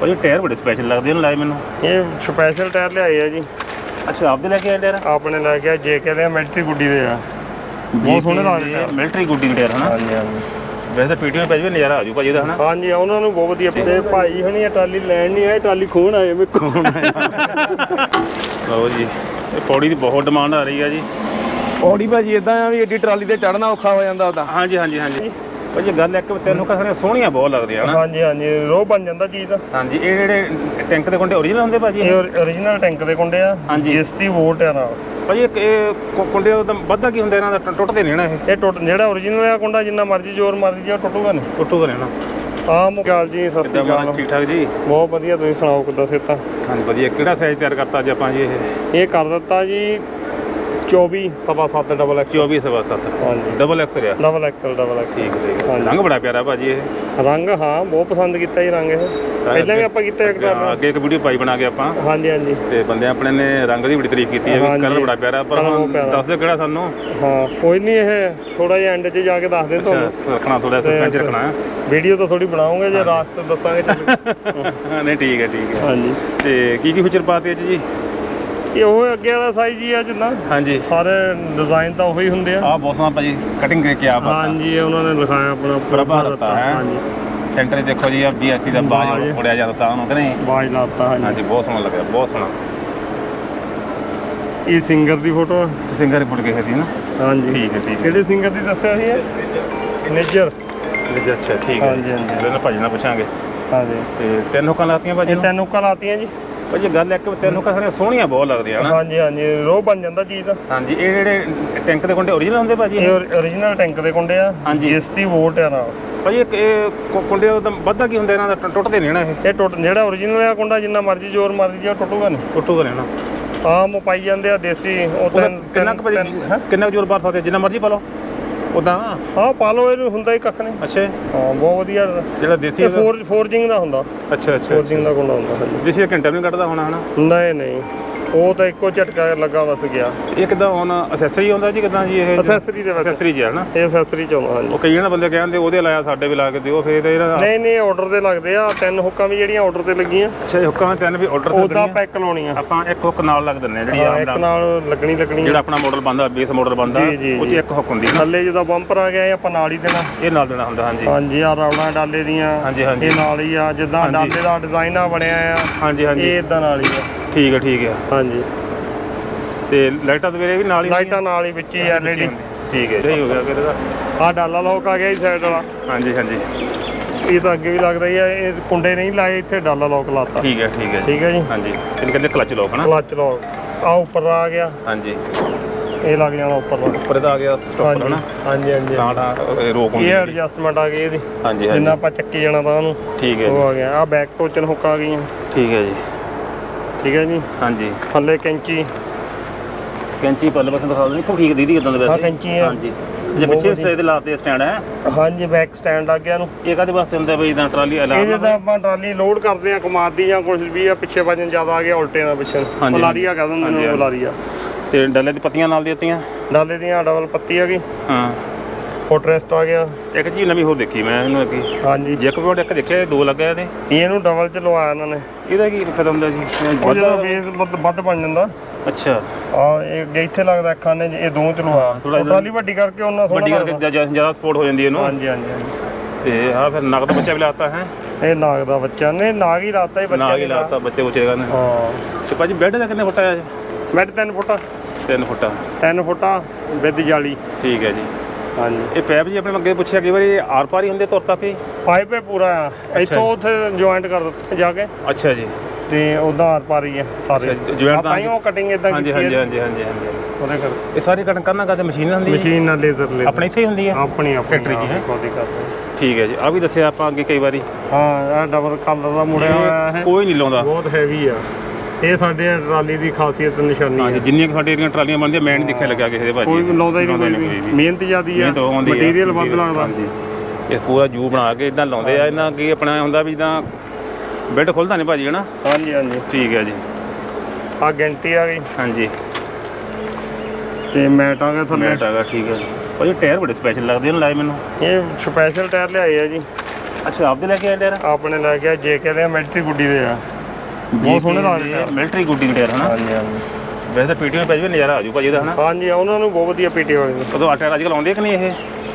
ਭਾਜੀ ਟਾਇਰ ਬੜੇ ਸਪੈਸ਼ਲ ਲੱਗਦੇ ਨੇ ਲਾਏ ਮੈਨੂੰ। ਇਹ ਸਪੈਸ਼ਲ ਟਾਇਰ ਲਿਆਏ ਆ ਜੀ। ਅੱਛਾ ਆਪਦੇ ਲੈ ਕੇ ਆਏ ਟਾਇਰ ਆਪਣੇ ਲੈ ਕੇ ਜੇ ਕਹਿੰਦੇ ਆ ਮਿਲਟਰੀ ਗੁੱਡੀ ਦੇ ਆ। ਬਹੁਤ ਸੋਹਣੇ ਲੱਗਦੇ ਆ। ਮਿਲਟਰੀ ਗੁੱਡੀ ਦੇ ਟਾਇਰ ਹਨਾ? ਹਾਂਜੀ ਹਾਂਜੀ। ਵੈਸੇ ਤਾਂ ਪੀਟੀਓ ਪੈ ਜਾਵੇ ਨਜ਼ਾਰਾ ਆ ਜੂ ਭਾਜੀ ਦਾ ਹਨਾ? ਹਾਂਜੀ ਉਹਨਾਂ ਨੂੰ ਬਹੁਤ ਵਧੀਆ ਤੇ ਭਾਈ ਹੁਣੀ ਇਹ ਟਰਾਲੀ ਲੈਣ ਨਹੀਂ ਆਏ ਟਰਾਲੀ ਖੋਣ ਆਏ ਮੇ ਖੋਣ ਲਓ ਜੀ ਇਹ ਪੌੜੀ ਦੀ ਬਹੁਤ ਡਿਮਾਂਡ ਆ ਰਹੀ ਆ ਜੀ। ਔੜੀ ਭਾਜੀ ਇਦਾਂ ਆ ਵੀ ਏਡੀ ਟਰਾਲੀ ਤੇ ਚੜਨਾ ਔਖਾ ਹੋ ਜਾਂਦਾ ਉਹਦਾ। ਹਾਂਜੀ ਹਾਂਜੀ ਹਾਂਜੀ। ਭਾਜੀ ਗੱਲ ਇੱਕ ਤੈਨੂੰ ਕਹਿੰਦੇ ਸੋਹਣੀਆਂ ਬਹੁਤ ਲੱਗਦੀਆਂ ਹਨਾ। ਹਾਂਜੀ ਹਾਂਜੀ ਰੋਹ ਬਣ ਜਾਂਦਾ ਚੀਜ਼। ਦਾ ਹਾਂਜੀ ਇਹ ਜਿਹੜੇ ਟੈਂਕ ਦੇ ਕੁੰਡੇ ਓਰੀਜਨਲ ਹੁੰਦੇ ਭਾਜੀ ਇਹ? origignal ਟੈਂਕ ਦੇ ਕੁੰਡੇ ਆ ਹਾਂਜੀ। GST ਵੋਲਟ ਆ ਨਾਲ। ਭਾਜੀ ਇੱਕ ਇਹ ਕੁ- ਕੁੰਡੇ ਦਾ ਵੱਧਾ ਕੀ ਹੁੰਦਾ ਇਹਨਾਂ ਦਾ ਟੁੱਟਦੇ ਨਹੀਂ ਨਾ ਇਹ? ਇਹ ਟੁੱਟ ਜਿਹੜਾ origignal ਆ ਕੁੰਡਾ ਜਿੰਨਾ ਮਰਜ਼ੀ ਜ਼ੋਰ ਮਰਜ਼ੀ ਜਾ ਟੁੱਟੂਗਾ ਨਹੀਂ। ਟੁੱਟੂਗਾ ਨਹੀਂ ਨਾ। ਆਹ ਮੁਕਾਲ ਜੀ ਸਤਿ ਸ਼੍ਰੀ ਅਕਾਲ। ਠੀਕ ਠਾਕ ਜੀ। ਬਹੁਤ ਵਧੀਆ ਤੁਸੀਂ ਸੁਣਾਓ ਕਿੱਦਾਂ ਸਿਹਤਾਂ? ਹਾਂਜੀ ਵਧੀਆ। ਕਿਹੜਾ ਸਾਈਜ਼ ਤਿਆਰ ਕਰਤਾ ਅੱਜ ਆਪਾਂ ਜੀ ਇਹ? ਇਹ ਕਰ ਦਿੱਤਾ ਜੀ 24 ਸਵਾ 7 ਡਬਲ ਐਕਸ 24 ਸਵਾ 7 ਹਾਂਜੀ। ਡਬਲ ਐਕਸ ਰਿਆ? ਡਬਲ ਐਕਸਲ ਡਬਲ ਐਕਸ ਠੀਕ ਠੀਕ ਹਾਂਜੀ। ਰੰਗ ਬੜਾ ਪਿਆਰਾ ਭਾਜੀ ਇਹ। ਰੰਗ ਹਾਂ ਬਹੁਤ ਪਸੰਦ ਕੀਤਾ ਜੀ ਰੰਗ ਇਹ। ਪਹਿਲਾਂ ਵੀ ਆਪਾਂ ਕੀਤਾ ਇੱਕ ਹਾਂ, ਵਾਰ ਅੱਗੇ ਇੱਕ ਵੀਡੀਓ ਪਾਈ ਬਣਾ ਕੇ ਆਪਾਂ। ਹਾਂਜੀ ਹਾਂਜੀ। ਤੇ ਬੰਦੇ ਆਪਣੇ ਨੇ ਰੰਗ ਦੀ ਬੜੀ ਤਾਰੀਫ ਕੀਤੀ ਹੈ ਵੀ ਹਾਂਜੀ। ਕਲਰ ਬੜਾ ਪਿਆਰਾ ਪਰ Colour ਹੁਣ ਬਹੁਤ ਪਿਆਰਾ। ਦੱਸ ਦਿਓ ਕਿਹੜਾ ਸਾਨੂੰ। ਹਾਂ ਕੋਈ ਨਹੀਂ ਇਹ ਥੋੜਾ ਜਿਹਾ ਐਂਡ 'ਚ ਜਾ ਕੇ ਦੱਸ ਦੇ ਤੁਹਾਨੂੰ। ਰੱਖਣਾ ਥੋੜਾ ਸਸਪੈਂਸ ਰੱਖਣਾ ਹੈ। ਵੀਡੀਓ ਤਾਂ ਥੋੜੀ ਬਣਾਉਂਗੇ ਜੇ ਰਾਤ ਤੋਂ ਦੱਸਾਂਗੇ ਚੱਲ। ਨਹੀਂ ਠੀਕ ਹੈ ਠੀਕ ਹੈ। ਹਾਂਜੀ। ਤੇ ਕੀ ਕੀ ਫੀਚਰ ਪਾਤੇ ਜੀ? ਇਹ ਉਹ ਅੱਗੇ ਵਾਲਾ ਸਾਈਜ਼ ਹੀ ਆ ਜਿੰਨਾ ਹਾਂਜੀ। ਸਾਰੇ ਡਿਜ਼ਾਈਨ ਤਾਂ ਉਹੀ ਹੁੰਦੇ ਆ। ਆਹ ਬਹੁਤ ਸੋਹਣਾ ਭਾਜੀ ਕਟਿੰਗ ਕਰਕੇ ਆ ਬਾਤ ਹਾਂਜੀ ਉਹਨਾਂ ਨੇ ਲਿਖਾਇਆ ਆਪਣਾ ਪ੍ਰਭਾ ਰੱਤਾ ਹੈ। ਹਾਂਜੀ। ਸੈਂਟਰ ਦੇਖੋ ਜੀ ਆ ਬੀਐਸਸੀ ਦਾ ਬਾਜ। ਉੜਿਆ ਜਾਂਦਾ ਤਾਂ ਉਹਨੂੰ ਕਿ ਨਹੀਂ? ਬਾਜ ਲਾਤਾ ਹਾਂਜੀ। ਹਾਂਜੀ ਬਹੁਤ ਸੋਹਣਾ ਲੱਗਿਆ ਬਹੁਤ ਸੋਹਣਾ। ਇਹ ਸਿੰਗਰ ਦੀ ਫੋਟੋ ਆ। ਸਿੰਗਰ ਫੁੱਟ ਗਏ ਸੀ ਨਾ? ਹਾਂਜੀ। ਠੀਕ ਹੈ ਠੀਕ ਕਿਹੜੇ ਸਿੰਗਰ ਦੀ ਦੱਸਿਆ ਸੀ ਇਹ? ਨੇਜਰ ਜੀ ਅੱਛਾ ਠੀਕ ਹੈ। ਹਾਂਜੀ, ਹਾਂਜੀ। ਇਹਨਾਂ ਭਾਜੀ ਨਾਲ ਪੁੱਛਾਂਗੇ। ਹਾਂਜੀ। ਤੇ ਤਿੰਨ ਹੁੱਕਾਂ ਲਾਤੀਆਂ ਭਾਜੀ ਤਿੰਨ ਹੁੱਕਾਂ ਲਾਤੀਆਂ ਜੀ। ਭਾਜੀ ਗੱਲ ਇੱਕ ਤਿੰਨ ਸਾਰੀਆਂ ਸੋਹਣੀਆਂ ਬਹੁਤ ਲੱਗਦੀਆਂ ਹਨਾ। ਹਾਂਜੀ ਹਾਂਜੀ ਰੋਹ ਬਣ ਜਾਂਦਾ ਚੀਜ਼। ਦਾ ਹਾਂਜੀ ਇਹ ਜਿਹੜੇ ਟੈਂਕ ਦੇ ਕੁੰਡੇ ਓਰੀਜਨਲ ਹੁੰਦੇ ਭਾਜੀ? ਇਹ origignal ਟੈਂਕ ਦੇ ਕੁੰਡੇ ਆ। ਹਾਂਜੀ। GST ਵੋਲਟ ਆ ਨਾਲ। ਭਾਜੀ ਇਹ ਕੁੰਡੇ ਦਾ ਵੱਧਾ ਕੀ ਹੁੰਦਾ ਇਹਨਾਂ ਦਾ ਟੁੱਟਦੇ ਨਹੀਂ ਨਾ ਇਹ? ਇਹ ਟੁੱਟ ਜਿਹੜਾ origignal ਆ ਕੁੰਡਾ ਜਿੰਨਾ ਮਰਜ਼ੀ ਜ਼ੋਰ ਮਰਜ਼ੀ ਜਾ ਟੁੱਟੂਗਾ ਨਹੀਂ ਟੁੱਟੂਗਾ ਨਹੀਂ ਨਾ ਆਮ ਪਾਈ ਜਾਂਦੇ ਆ ਦੇਸੀ ਉਹ ਉਹਦਾ ਤਿੰਨ ਕਿੰਨਾ ਕੁ ਭਾਜੀ? ਕਿੰਨਾ ਕੁ ਜ਼ੋਰ ਬਾਰ ਸਕਦੇ ਜਿੰਨਾ ਮਰਜ਼ੀ ਪਾ ਲਓ। ਉਦਾਂ ਹਾਂ ਪਾ ਲਓ ਇਹਨੂੰ ਹੁੰਦਾ ਹੀ ਕੱਖ ਨਹੀਂ। ਅੱਛਾ। ਹਾਂ ਬਹੁਤ ਵਧੀਆ। ਜਿਹੜਾ ਦੇਸੀ ਇਹ ਫੋਰਜਿੰਗ ਦਾ ਹੁੰਦਾ। ਅੱਛਾ ਅੱਛਾ ਫੋਰਜਿੰਗ ਦਾ ਕੁੰਡਾ ਹੁੰਦਾ ਹਾਂਜੀ। ਦੇਸੀ ਦਾ ਘੰਟਾ ਵੀ ਕੱਢਦਾ ਹੋਣਾ ਹਨਾ? ਨਹੀਂ ਨਹੀਂ। ਉਹ ਤਾਂ ਇੱਕੋ ਝਟਕਾ ਲੱਗਾ ਵਸ ਗਿਆ। ਇਹ ਕਿਦਾਂ ਹੁਣ ਅਸੈਸਰੀ ਹੁੰਦਾ ਜੀ ਕਿਦਾਂ ਜੀ ਇਹ? ਅਸੈਸਰੀ ਦੇ ਵਿੱਚ। ਅਸੈਸਰੀ ਜੀ ਹੈ ਨਾ ਇਹ ਅਸੈਸਰੀ ਚ ਆਉਂਦਾ ਹਾਂਜੀ ਉਹ ਕਈ ਜਣਾ ਬੰਦੇ ਕਹਿੰਦੇ ਉਹਦੇ ਲਾਇਆ ਸਾਡੇ ਵੀ ਲਾ ਕੇ ਦਿਓ ਫਿਰ ਇਹਦਾ ਨਹੀਂ ਨਹੀਂ ਆਰਡਰ ਤੇ ਲੱਗਦੇ ਆ। ਤਿੰਨ ਹੁੱਕਾਂ ਵੀ ਜਿਹੜੀਆਂ ਆਰਡਰ ਤੇ ਲੱਗੀਆਂ। ਅੱਛਾ ਹੁੱਕਾਂ ਤਿੰਨ ਵੀ ਆਰਡਰ ਤੇ ਉਹਦਾ। ਪੈਕ ਲਾਉਣੀਆਂ। ਆਪਾਂ ਇੱਕ ਹੁੱਕ ਨਾਲ ਲੱਗ ਦਿੰਨੇ ਆ ਜਿਹੜੀ ਆਮ ਇੱਕ ਨਾਲ ਲੱਗਣੀ ਲੱਗਣੀ ਜਿਹੜਾ ਆਪਣਾ ਮਾਡਲ ਬੰਦਾ ਬੇਸ ਮਾਡਲ ਬੰਦਾ ਉਹ 'ਚ। ਇੱਕ ਹੁੱਕ ਹੁੰਦੀ ਥੱਲੇ ਜਦੋਂ ਬੰਪਰ ਆ ਗਿਆ ਇਹ ਆਪਾਂ ਨਾਲ ਹੀ ਦੇਣਾ। ਇਹ ਨਾਲ ਦੇਣਾ ਹੁੰਦਾ ਹਾਂਜੀ। ਹਾਂਜੀ ਆ ਰੌਲਾ ਡਾਲੇ ਦੀਆਂ। ਹਾਂਜੀ ਹਾਂਜੀ। ਇਹ ਨਾਲ ਹੀ ਆ ਜਿੱਦਾਂ। ਡਾਲੇ ਦਾ ਡਿਜ਼ਾਈਨ ਆ ਬਣਿਆ ਆ। ਹਾਂਜੀ ਹਾਂਜੀ। ਇਹ ਇਦਾਂ ਨਾਲ ਹੀ ਆ। ਠੀਕ ਹੈ ਠੀਕ ਹੈ। ਹਾਂਜੀ। ਤੇ ਲਾਈਟਾਂ ਦੇ ਵੀ ਨਾਲ ਹੀ ਲਾਈਟਾਂ ਨਾਲ ਹੀ ਵਿੱਚ ਹੀ ਐਲਈਡੀ ਠੀਕ ਹੈ। ਸਹੀ ਹੋ ਗਿਆ ਫਿਰ ਇਹਦਾ। ਆ ਡਾਲਾ ਲੋਕ ਆ ਗਿਆ ਜੀ ਸਾਈਡ ਵਾਲਾ। ਹਾਂਜੀ ਹਾਂਜੀ। ਇਹ ਤਾਂ ਅੱਗੇ ਵੀ ਲੱਗਦਾ ਹੀ ਆ ਇਹ ਕੁੰਡੇ ਨਹੀਂ ਲਾਏ ਇੱਥੇ ਡਾਲਾ ਲੋਕ ਲਾਤਾ। ਠੀਕ ਹੈ ਠੀਕ ਹੈ ਠੀਕ ਹੈ ਜੀ? ਹਾਂਜੀ ਇਹਨੂੰ ਕਹਿੰਦੇ ਕਲਚ ਲੋਕ ਹਨਾ? ਕਲਚ ਲੋਕ ਆ ਉੱਪਰ ਦਾ ਆ ਗਿਆ। ਹਾਂਜੀ। ਇਹ ਲੱਗ ਜਾਣਾ ਉੱਪਰ ਦਾ। ਉੱਪਰ ਇਹਦਾ ਆ ਗਿਆ ਸਟਾਪਰ ਹਨਾ? ਹਾਂਜੀ ਹਾਂਜੀ। ਤਾਂ ਰੋਕ ਹੁੰਦੀ ਇਹ ਐਡਜਸਟਮੈਂਟ ਆ ਗਈ ਇਹਦੀ। ਹਾਂਜੀ ਜਿੰਨਾ ਹਾਂਜੀ ਆਪਾਂ ਚੱਕੀ ਜਾਣਾ ਤਾਂ ਉਹਨੂੰ। ਠੀਕ ਹੈ ਉਹ ਆ ਗਿਆ। ਆ ਬੈਕ ਟੋਚਨ ਹੁੱਕ ਆ ਗਈਆਂ। ਠੀਕ ਹੈ ਜੀ। ਠੀਕ ਹੈ ਜੀ? ਹਾਂਜੀ। ਥੱਲੇ ਕੈਂਚੀ। ਕੈਂਚੀ ਪੱਲੇ ਪਾਸੇ ਦਿਖਾ ਦਿੰਦੇ ਠੀਕ ਦੀਦੀ ਇਦਾਂ ਦੇ ਹਾਂ ਵੈਸੇ? ਕੈਂਚੀ ਆ ਹਾਂਜੀ। ਜੇ ਪਿੱਛੇ ਸਟੇ ਦੇ ਲਾਤੇ ਸਟੈਂਡ ਹੈ? ਹਾਂਜੀ ਬੈਕ ਸਟੈਂਡ ਲੱਗ ਗਿਆ ਇਹਨੂੰ। ਇਹ ਕਾਦੇ ਵਾਸਤੇ ਹੁੰਦਾ ਬਈ? ਇਦਾਂ ਟਰਾਲੀ ਇਹ ਅਲਾਰਮ ਜਦੋਂ ਆਪਾਂ ਟਰਾਲੀ ਲੋਡ ਕਰਦੇ ਆ ਕਮਾਦ ਦੀ ਜਾਂ ਕੁਝ ਵੀ ਆ ਪਿੱਛੇ ਵਜਨ ਜ਼ਿਆਦਾ ਆ ਗਿਆ ਉਲਟੇ ਦਾ ਪਿੱਛੇ। ਹਾਂਜੀ। ਬੁਲਾਰੀਆ ਕਹਿ ਦਿੰਦੇ ਹਾਂਜੀ, ਨੇ ਹਾਂਜੀ। ਬੁਲਾਰੀਆ। ਤੇ ਡੱਲੇ ਦੀ ਪੱਤੀਆਂ ਨਾਲ ਦਿੱਤੀਆਂ ਡਾਲੇ ਦੀਆਂ ਡਬਲ ਪੱਤੀ ਆ ਗਈ ਹਾਂ। ਫੋਟਰੈਸਟ ਆ ਗਿਆ। ਇੱਕ ਚੀਜ਼ ਨਵੀਂ ਹੋਰ ਦੇਖੀ ਮੈਂ ਇਹਨੂੰ ਅੱਗੇ। ਹਾਂਜੀ। ਜੈਕ ਬੋਰਡ ਇੱਕ ਦੇਖਿਆ ਦੋ ਲੱਗਾ ਇਹਦੇ। ਇਹਨੂੰ ਡਬਲ ਚ ਲਵਾਇਆ ਇਹਨਾਂ ਨੇ। ਇਹਦਾ ਕੀ ਮਤਲਬ ਹੁੰਦਾ ਜੀ? ਉਹ ਜਦੋਂ ਬੇਸ ਵੱਧ ਬਣ ਜਾਂਦਾ। ਅੱਛਾ। ਆ ਇਹ ਇੱਥੇ ਲੱਗਦਾ ਅੱਖਾਂ ਨੇ ਇਹ ਦੋ ਚ ਲਵਾਇਆ ਥੋੜ੍ਹਾ ਜਿਹਾ- ਵੱਡੀ ਕਰਕੇ ਉਹਨਾਂ ਵੱਡੀ ਕਰਕੇ। ਜ਼ਿਆਦਾ ਸਪੋਰਟ ਹੋ ਜਾਂਦੀ ਇਹਨੂੰ। ਹਾਂਜੀ ਹਾਂਜੀ ਤੇ ਆ ਫਿਰ ਨਗਦ ਬੱਚਾ ਵੀ ਲਾਤਾ ਹੈ। ਇਹ ਨਾਗ ਦਾ ਬੱਚਾ। ਨੇ ਨਾਗ ਹੀ ਲਾਤਾ ਹੀ ਬੱਚਾ ਨਾਗ ਹੀ ਲਾਤਾ। ਬੱਚੇ ਬੁੱਚੇ ਦਾ ਹਾਂ। ਤੇ ਭਾਜੀ ਬੈੱਡ ਦਾ ਕਿੰਨੇ ਫੁੱਟ ਜੀ? ਬੈਡ 3 ਫੁੱਟਾ 3 ਫੁੱਟਾ 3 ਫੁੱਟਾ ਵਿਦ ਜਾਲੀ। ਠੀਕ ਹੈ ਜੀ। ਹਾਂਜੀ। ਇਹ ਪੈਪ ਜੀ ਆਪਣੇ ਅੱਗੇ ਪੁੱਛਿਆ ਕਿ ਵਾਰੀ ਆਰ ਪਾਰ ਹੀ ਹੁੰਦੇ ਤੁਰ ਤੱਕ ਹੀ? ਪਾਈਪ ਹੈ ਪੂਰਾ। ਇੱਥੋਂ ਉੱਥੇ ਜੁਆਇੰਟ ਕਰ ਦਿੱਤਾ ਜਾ ਕੇ। ਅੱਛਾ ਜੀ। ਤੇ ਉਹਦਾ ਆਰ ਪਾਰ ਹੀ ਆ ਸਾਰੇ। ਅੱਛਾ, joint ਤਾਂ ਹੀ ਉਹ ਕਟਿੰਗ ਇਦਾਂ ਹਾਂਜੀ ਕੀਤੀ ਹਾਂਜੀ ਹੈ। ਹਾਂਜੀ ਹਾਂਜੀ ਹਾਂਜੀ ਉਹਦੇ ਕਰ ਇਹ ਸਾਰੀ ਕਟਿੰਗ ਕਰਨਾ ਕਰਦੇ ਮਸ਼ੀਨ ਹੁੰਦੀ ਹੈ ਮਸ਼ੀਨ ਨਾਲ ਲੇਜ਼ਰ ਲੈ ਆਪਣੇ ਇੱਥੇ ਹੀ ਹੁੰਦੀ ਹੈ? ਆਪਣੀ ਆਪਣੀ Factory 'ਚ ਹੈ? ਕੋਦੀ ਕਰਦੇ ਠੀਕ ਹੈ ਜੀ। ਆ ਵੀ ਦੱਸਿਆ ਆਪਾਂ ਅੱਗੇ ਕਈ ਵਾਰੀ। ਹਾਂ ਇਹ ਡਬਲ ਕਲਰ ਦਾ ਮੁੜਿਆ ਹੋਇਆ ਹੈ। ਕੋਈ ਨਹੀਂ ਲਾਉਂਦਾ। ਬਹੁਤ ਹੈਵੀ ਆ। ਇਹ ਸਾਡੇ ਟਰਾਲੀ ਦੀ ਖਾਸੀਅਤ ਨਿਸ਼ਾਨੀ ਹਾਂਜੀ ਹੈ। ਜਿੰਨੀਆਂ ਕੁ ਸਾਡੇ ਏਰੀਆਂ ਟਰਾਲੀਆਂ ਬਣਦੀਆਂ ਮੈਂ ਨਹੀਂ ਦੇਖਿਆ ਲੱਗਿਆ ਕਿਸੇ ਦੇ ਭਾਜੀ ਕੋਈ ਲਾਉਂਦਾ ਹੀ ਨਹੀਂ ਕੋਈ ਵੀ। ਮਿਹਨਤ ਜ਼ਿਆਦੀ ਆ ਮਿਹਨਤ ਉਹ ਆਉਂਦੀ ਆ, ਮਟੀਰੀਅਲ ਵੱਧ ਲੱਗਦਾ ਇਹ ਪੂਰਾ ਜੂ ਬਣਾ ਕੇ ਇਦਾਂ ਲਾਉਂਦੇ ਆ ਇਹਨਾਂ ਕੀ ਆਪਣਾ ਹੁੰਦਾ ਵੀ ਜਿੱਦਾਂ ਬੈੱਡ ਖੁੱਲਦਾ ਨਹੀਂ ਭਾਜੀ ਹਨਾ? ਹਾਂਜੀ ਹਾਂਜੀ। ਠੀਕ ਹੈ ਜੀ। ਆ ਗੈਂਟੀ ਆ ਗਈ। ਹਾਂਜੀ। ਤੇ ਮੈਟ ਆ ਗਿਆ ਥੱਲੇ। ਮੈਟ ਹੈਗਾ ਠੀਕ ਹੈ ਭਾਜੀ ਟਾਇਰ ਬੜੇ ਸਪੈਸ਼ਲ ਲੱਗਦੇ ਨੇ ਲਾਏ ਮੈਨੂੰ। ਇਹ ਸਪੈਸ਼ਲ ਟਾਇਰ ਲਿਆਏ ਆ ਜੀ। ਅੱਛਾ ਆਪਦੇ ਲੈ ਕੇ ਆਏ ਟਾਇਰ? ਆਪਣੇ ਲੈ ਕੇ ਜੇ ਕਹਿੰਦੇ ਆ ਮਿਲਟਰੀ ਗੁੱਡੀ ਦੇ ਆ। ਬਹੁਤ ਸੋਹਣੇ ਲੱਗਦੇ ਆ ਮਿਲਟਰੀ ਗੁੱਡੀ ਟਾਇਰ ਹਨਾ? ਹਾਂਜੀ ਹਾਂਜੀ। ਵੈਸੇ ਤਾਂ ਪੀਟੀਓ ਪੈ ਜਾਵੇ ਨਜ਼ਾਰਾ ਆ ਜੂ ਭਾਜੀ ਹਨਾ? ਹਾਂਜੀ ਉਹਨਾਂ ਨੂੰ ਬਹੁਤ ਵਧੀਆ ਪੀਟੀ ਨੇ ਉਦੋਂ ਆਟਾ ਅੱਜ ਕੱਲ੍ਹ ਆਉਂਦੇ ਕਿ ਨਹੀਂ ਇਹ?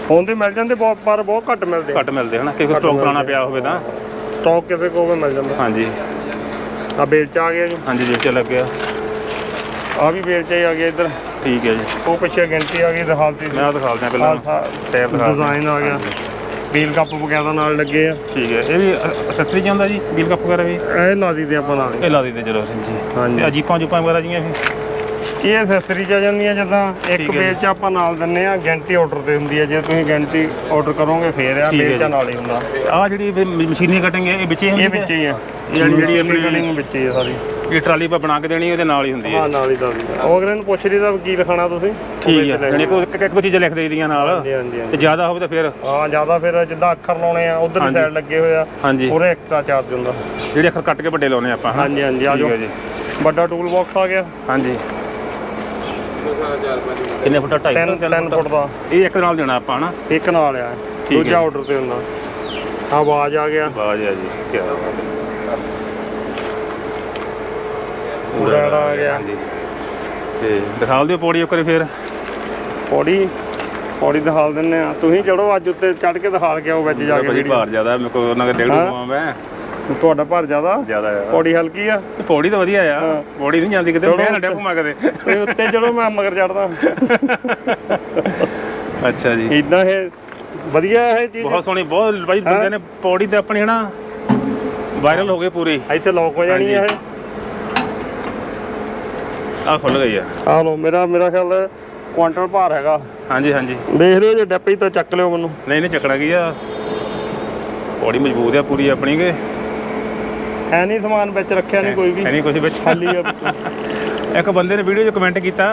ਫੋਨ ਤੇ ਮਿਲ ਜਾਂਦੇ ਬਹੁਤ ਪਰ ਬਹੁਤ ਘੱਟ ਮਿਲਦੇ ਘੱਟ ਮਿਲਦੇ ਹਨਾ? ਕਿ ਸਟਾਕ ਪੁਰਾਣਾ ਪਿਆ ਹੋਵੇ ਤਾਂ। ਸਟਾਕ ਕਿਸੇ ਕੋਲ ਮਿਲ ਜਾਂਦਾ। ਹਾਂਜੀ। ਆ ਬੇਲ ਚ ਆ ਗਿਆ ਜੀ। ਹਾਂਜੀ ਜੀ ਚੱਲ ਗਿਆ। ਆ ਵੀ ਬੇਲ ਚ ਹੀ ਆ ਗਿਆ ਇੱਧਰ। ਠੀਕ ਹੈ ਜੀ। ਉਹ ਪਿੱਛੇ ਗਿਣਤੀ ਆ ਗਈ ਦਿਖਾਲਤੀ ਮੈਂ ਦਿਖਾ ਦਿਆਂ ਪਹਿਲਾਂ। ਟਾਇਰ ਦਿਖਾ। ਡਿਜ਼ਾਈਨ ਆ ਗਿਆ। ਵੀਲ ਕੱਪ ਵਗੈਰਾ ਨਾਲ ਲੱਗੇ ਆ। ਠੀਕ ਹੈ ਇਹ ਵੀ ਅਸੈਸਰੀ ਆਉਂਦਾ ਜੀ ਵੀਲ ਕੱਪ ਵਗੈਰਾ ਵੀ? ਇਹ ਲਾ ਦਿੱਤੇ ਆਪਾਂ ਨਾਲ ਇਹ ਲਾ ਦਿੰਦੇ ਚਲੋ ਜੀ ਹਾਂਜੀ। ਤੇ ਅਜੀਪਾਂ ਜੁਪਾਂ ਵਗੈਰਾ ਜੀਆਂ ਇਹ? ਇਹ ਐਕਸੈਸਰੀ ਚ ਆ ਜਾਂਦੀਆਂ ਜਦੋਂ? ਇੱਕ ਚ ਆਪਾਂ ਨਾਲ ਦਿੰਨੇ ਆ ਗੈਂਟੀ ਆਰਡਰ ਤੇ ਹੁੰਦੀ ਹੈ ਜੇ ਤੁਸੀਂ ਗੈਂਟੀ ਆਰਡਰ ਕਰੋਗੇ ਫੇਰ ਆ ਬੇਲ ਚ। ਨਾਲ ਹੀ ਹੁੰਦਾ। ਆਹ ਜਿਹੜੀ ਮਸ਼ੀਨੀ ਕਟਿੰਗ ਹੈ ਇਹ ਵਿੱਚੇ ਹੁੰਦੀ ਇਹ ਹੈ? ਵਿੱਚ ਹੀ ਆ ਜਿਹੜੀ- ਜਿਹੜੀ ਆਪਣੀ- ਕਟਿੰਗ ਵਿੱਚ ਹੀ ਆ ਸਾਰੀ। ਇਹ ਟਰਾਲੀ ਪਾ ਬਣਾ ਕੇ ਦੇਣੀ ਇਹਦੇ ਨਾਲ ਹੀ ਹੁੰਦੀ ਹੈ। ਹਾਂ ਨਾਲ ਹੀ ਦੱਸ ਉਹ ਅਗਲੇ ਨੂੰ ਪੁੱਛ ਲਈ ਤਾਂ ਕੀ ਲਿਖਾਣਾ ਤੁਸੀਂ? ਠੀਕ ਹੈ। ਜਾਨੀ ਕੋਈ ਇੱਕ ਇੱਕ ਚੀਜ਼ ਲਿਖ ਦੇਈਆਂ ਨਾਲ। ਤੇ ਜ਼ਿਆਦਾ ਹੋਵੇ ਤਾਂ ਫਿਰ ਹਾਂ ਜ਼ਿਆਦਾ ਫਿਰ ਜਿੱਦਾਂ ਅੱਖਰ ਲਾਉਣੇ ਆ ਉਧਰ। ਸਾਈਡ ਲੱਗੇ ਹੋਏ ਆ ਹਾਂਜੀ। ਪੂਰੇ ਐਕਸਟਰਾ ਚਾਰਜ ਹੁੰਦਾ। ਜਿਹੜੇ ਅੱਖਰ ਕੱਟ ਕੇ ਵੱਡੇ ਲਾਉਨੇ ਆਪਾਂ? ਹਾਂਜੀ ਹਾਂਜੀ ਆ ਠੀਕ ਹੈ ਜਾਓ ਜੀ। ਵੱਡਾ ਟੂਲ ਬਾਕਸ ਆ ਗਿਆ। ਹਾਂਜੀ। ਕਿੰਨੇ ਫੁੱਟ 2.5 10 10 ਫੁੱਟ? ਦਾ। ਇਹ ਇੱਕ ਨਾਲ ਦੇਣਾ ਆਪਾਂ ਹਨਾ? ਇੱਕ ਨਾਲ ਆ। ਠੀਕ ਦੂਜਾ ਹੈ। ਆਰਡਰ ਤੇ ਹੁੰਦਾ। ਆਵਾਜ਼ ਆ ਗਿਆ। ਬਾਜ ਆ ਜੀ ਕੀ ਬਾਤ ਹੈ। ਉਡਾੜਾ ਆ ਗਿਆ। ਹਾਂਜੀ। ਤੇ ਦਿਖਾਲ ਦਿਓ ਪੌੜੀ ਉੱਕਰੇ ਫਿਰ। ਪੌੜੀ ਪੌੜੀ ਦਿਖਾਲ ਦਿੰਨੇ ਆ। ਤੁਸੀਂ ਚੜੋ ਅੱਜ ਉੱਤੇ ਚੜ ਕੇ ਦਿਖਾਲ ਕੇ ਆਓ ਵਿੱਚ ਜਾ ਕੇ ਭਾਜੀ ਵੀਡੀਓ ਭਾਰ ਜ਼ਿਆਦਾ ਮੇਰੇ ਕੋਲ ਉਹਨਾਂ ਦਾ ਡੇਢ ਹਾਂ। ਦੂਆ ਮੈਂ। ਤੁਹਾਡਾ ਭਾਰ ਜ਼ਿਆਦਾ? ਜ਼ਿਆਦਾ ਆ ਪੌੜੀ ਹਲਕੀ ਆ? ਤੇ ਪੌੜੀ ਤਾਂ ਵਧੀਆ ਆ। ਹਾਂ। ਪੌੜੀ ਨਹੀਂ ਜਾਂਦੀ ਕਿਤੇ ਚਲੋ। ਮੈਂ ਨਾ ਡੈਪੂ ਮਾ ਕਦੇ ਤੇ ਉੱਤੇ ਚੜੋ ਮੈਂ ਮਗਰ ਚੜਦਾ। ਅੱਛਾ ਜੀ। ਇਦਾਂ ਇਹ ਵਧੀਆ ਇਹ ਚੀਜ਼। ਬਹੁਤ ਸੋਹਣੀ ਬਹੁਤ ਭਾਈ ਬੰਦੇ ਨੇ ਪੌੜੀ ਤੇ ਆਪਣੀ ਹਨਾ ਵਾਇਰਲ ਹੋ ਗਈ ਪੂਰੀ। ਇੱਥੇ ਲੌਕ ਹੋ ਜਾਣੀ ਇਹ। ਆ ਖੁੱਲ ਗਈ ਆ। ਆ ਲੋ ਮੇਰਾ ਮੇਰਾ ਖਿਆਲ ਕੁਆਂਟਲ ਭਾਰ ਹੈਗਾ। ਹਾਂਜੀ ਹਾਂਜੀ। ਦੇਖ ਲਿਓ ਜੇ ਡੱਪੇ ਤੋਂ ਚੱਕ ਲਿਓ ਮੈਨੂੰ। ਨਹੀਂ ਨਹੀਂ ਚੱਕਣਾ ਕੀ ਆ? ਪੌੜੀ ਮਜ਼ਬੂਤ ਆ ਪੂਰੀ ਆਪਣੀ ਕੇ? ਐ ਨਹੀਂ ਸਮਾਨ ਵਿੱਚ ਰੱਖਿਆ ਨਹੀਂ ਕੋਈ ਵੀ। ਐਨੀ ਕੁਝ ਵਿੱਚ। ਖਾਲੀ ਆ। ਇੱਕ ਬੰਦੇ ਨੇ ਵੀਡੀਓ 'ਚ ਕਮੈਂਟ ਕੀਤਾ।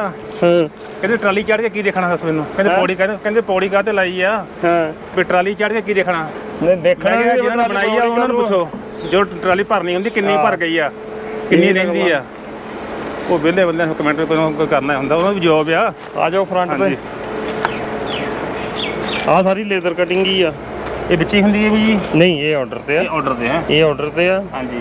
ਹਾਂ। ਕਹਿੰਦੇ ਟਰਾਲੀ ਚੜ੍ਹ ਕੇ ਕੀ ਦੇਖਣਾ ਦੱਸ ਮੈਨੂੰ? ਕਹਿੰਦੇ ਹੈਂ? ਪੌੜੀ ਕਹਿੰਦੇ ਕਹਿੰਦੇ ਪੌੜੀ ਕਾਹਤੇ ਲਾਈ ਆ। ਹਾਂ। ਵੀ ਟਰਾਲੀ ਚੜ੍ਹ ਕੇ ਕੀ ਦੇਖਣਾ? ਨਹੀਂ ਦੇਖਣਾ ਮੈਂ ਕਿਹਾ ਜਿਹਨਾਂ ਨੇ ਬਣਾਈ ਆ ਉਹਨਾਂ ਨੂੰ ਪੁੱਛੋ ਜੋ ਟਰਾਲੀ ਭਰਨੀ ਹੁੰਦੀ ਕਿੰਨੀ ਭਰ ਗਈ ਆ ਕਿੰਨੀ ਰਹਿੰਦੀ ਆ। ਉਹ ਵਿਹਲੇ ਬੰਦੇ ਨੂੰ ਕਮੈਂਟ ਕੋਈ ਕਰਨਾ ਹੁੰਦਾ ਉਹਨਾਂ ਵੀ ਜਵਾਬ ਆ। ਆ ਜਾਓ ਫਰੰਟ ਤੇ। ਆ ਸਾਰੀ ਲੇਜ਼ਰ ਕਟਿੰਗ ਹੀ ਆ। ਇਹ ਵਿੱਚ ਹੀ ਹੁੰਦੀ ਹੈ ਵੀ ਜੀ? ਨਹੀਂ ਇਹ ਆਰਡਰ ਤੇ ਆ। ਇਹ ਆਰਡਰ ਤੇ ਹੈ? ਇਹ ਆਰਡਰ ਤੇ ਆ। ਹਾਂਜੀ।